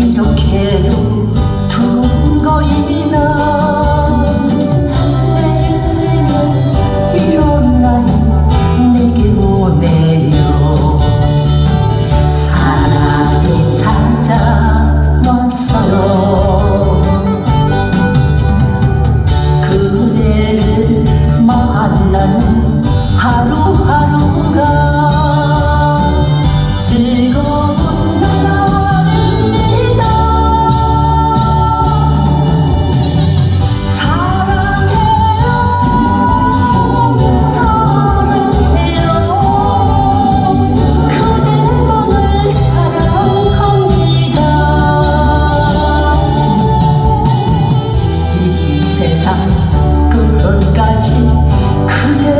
y no quiero 세상 끝까지 그대